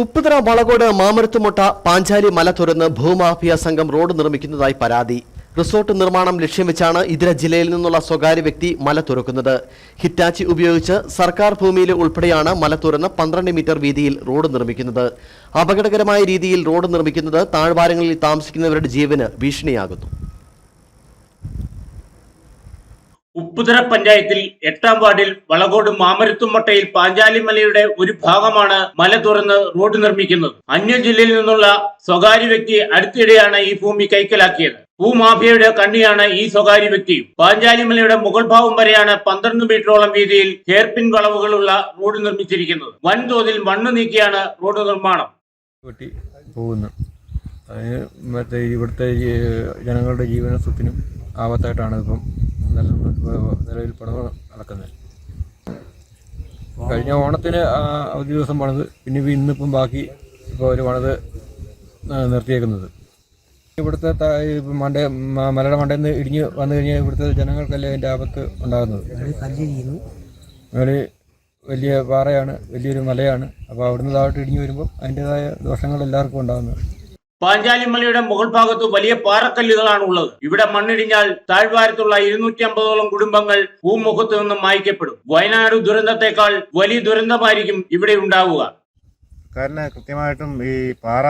ഉപ്പുതറ വളകോട് മാമരത്തുമുട്ട പാഞ്ചാലി മല തുറന്ന് ഭൂമാഫിയ സംഘം റോഡ് നിർമ്മിക്കുന്നതായി പരാതി. റിസോർട്ട് നിർമ്മാണം ലക്ഷ്യം വെച്ചാണ് ഇതര ജില്ലയിൽ നിന്നുള്ള സ്വകാര്യ വ്യക്തി മല തുറക്കുന്നത്. ഹിറ്റാച്ചി ഉപയോഗിച്ച് സർക്കാർ ഭൂമിയിൽ ഉൾപ്പെടെയാണ് മല തുറന്ന് പന്ത്രണ്ട് മീറ്റർ വീതിയിൽ റോഡ് നിർമ്മിക്കുന്നത്. അപകടകരമായ രീതിയിൽ റോഡ് നിർമ്മിക്കുന്നത് താഴ്വാരങ്ങളിൽ താമസിക്കുന്നവരുടെ ജീവന് ഭീഷണിയാകുന്നു. ഉപ്പുതറ പഞ്ചായത്തിൽ എട്ടാം വാർഡിൽ വളകോട് മാമരത്തുംമട്ടയിൽ പാഞ്ചാലിമലയുടെ ഒരു ഭാഗമാണ് മല തുറന്ന് റോഡ് നിർമ്മിക്കുന്നത്. അന്യ ജില്ലയിൽ നിന്നുള്ള സ്വകാര്യ വ്യക്തി അടുത്തിടെയാണ് ഈ ഭൂമി കൈക്കലാക്കിയത്. ഭൂമാഫിയയുടെ കണ്ണിയാണ് ഈ സ്വകാര്യ വ്യക്തിയും. പാഞ്ചാലിമലയുടെ മുകൾ ഭാവം വരെയാണ് പന്ത്രണ്ട് മീറ്ററോളം വീതിയിൽ ഹെയർപിൻ വളവുകളുള്ള റോഡ് നിർമ്മിച്ചിരിക്കുന്നത്. വൻതോതിൽ മണ്ണ് നീക്കിയാണ് റോഡ് നിർമ്മാണം. പോകുന്നു. അതിന് മറ്റേ ഇവിടുത്തെ ജനങ്ങളുടെ ജീവന സ്വത്തിനും ആപത്തായിട്ടാണ് ഇപ്പം നിലവിൽ പണികൾ നടക്കുന്നത്. കഴിഞ്ഞ ഓണത്തിന് അവധി ദിവസം പണിത് പിന്നെ ഇന്നിപ്പം ബാക്കി ഇപ്പോൾ ഒരു പണിത് നിർത്തിയേക്കുന്നത്. ഇവിടുത്തെ മണ്ടേ മലയുടെ മണ്ടയിൽ നിന്ന് ഇടിഞ്ഞ് വന്നു കഴിഞ്ഞാൽ ഇവിടുത്തെ ജനങ്ങൾക്കല്ലേ അതിന്റെ ആപത്ത് ഉണ്ടാകുന്നത്? മേളിൽ വലിയ പാറയാണ് വലിയൊരു മലയാണ്. അപ്പോൾ അവിടുന്ന് താഴോട്ട് ഇടിഞ്ഞു വരുമ്പോൾ അതിന്റെതായ ദോഷങ്ങൾ എല്ലാവർക്കും ഉണ്ടാകുന്നത് പാഞ്ചാലിമലയുടെ മുകൾ ഭാഗത്ത് വലിയ പാറക്കല്ലുകളാണ് ഉള്ളത്. ഇവിടെ മണ്ണിടിഞ്ഞാൽ താഴ്വാരത്തുള്ള ഇരുന്നൂറ്റി അമ്പതോളം കുടുംബങ്ങൾ ഭൂമുഖത്ത് നിന്നും മായ്ക്കപ്പെടും. വയനാട് ദുരന്തത്തെക്കാൾ വലിയ ദുരന്തമായിരിക്കും ഇവിടെ ഉണ്ടാവുക. കാരണം കൃത്യമായിട്ടും ഈ പാറ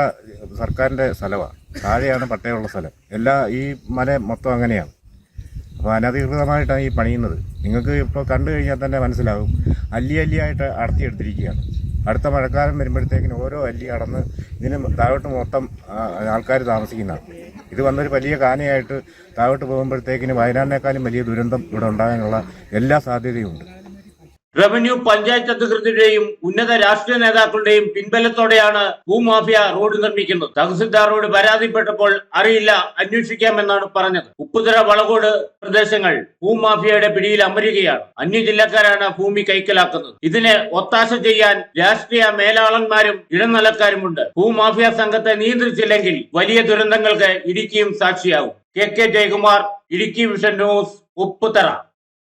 സർക്കാരിന്റെ സ്ഥലമാണ്. താഴെയാണ് പട്ടയമുള്ള സ്ഥലം. എല്ലാ ഈ മല മൊത്തം അങ്ങനെയാണ്. അപ്പോൾ അനധികൃതമായിട്ടാണ് ഈ പണിയുന്നത്. നിങ്ങൾക്ക് ഇപ്പോൾ കണ്ടു കഴിഞ്ഞാൽ തന്നെ മനസ്സിലാകും. അല്ലി അല്ലിയായിട്ട് അടർത്തിയെടുത്തിരിക്കുകയാണ്. അടുത്ത മഴക്കാലം വരുമ്പോഴത്തേക്കിന് ഓരോ അല്ലി അടന്ന് ഇതിന് താഴോട്ട് മൊത്തം ആൾക്കാർ താമസിക്കുന്നതാണ് ഇത് വന്നൊരു വലിയ കാനയായിട്ട് താഴോട്ട് പോകുമ്പോഴത്തേക്കിന് വയനാടിനേക്കാളും വലിയ ദുരന്തം ഇവിടെ ഉണ്ടാകാനുള്ള എല്ലാ സാധ്യതയുമുണ്ട്. റവന്യൂ പഞ്ചായത്ത് അധികൃതരുടെയും ഉന്നത രാഷ്ട്രീയ നേതാക്കളുടെയും പിൻബലത്തോടെയാണ് ഭൂമാഫിയ റോഡ് നിർമ്മിക്കുന്നത്. തഹസിൽദാറോട് പരാതിപ്പെട്ടപ്പോൾ അറിയില്ല അന്വേഷിക്കാമെന്നാണ് പറഞ്ഞത്. ഉപ്പുതറ വളകോട് പ്രദേശങ്ങൾ ഭൂമാഫിയയുടെ പിടിയിൽ അമരുകയാണ്. അന്യ ജില്ലക്കാരാണ് ഭൂമി കൈക്കലാക്കുന്നത്. ഇതിനെ ഒത്താശ ചെയ്യാൻ രാഷ്ട്രീയ മേലാളന്മാരും ഇടനിലക്കാരുമുണ്ട്. ഭൂമാഫിയ സംഘത്തെ നിയന്ത്രിച്ചില്ലെങ്കിൽ വലിയ ദുരന്തങ്ങൾക്ക് ഇടുക്കിയും സാക്ഷിയാകും. K K Jayakumar Idukki vision news Upputhara.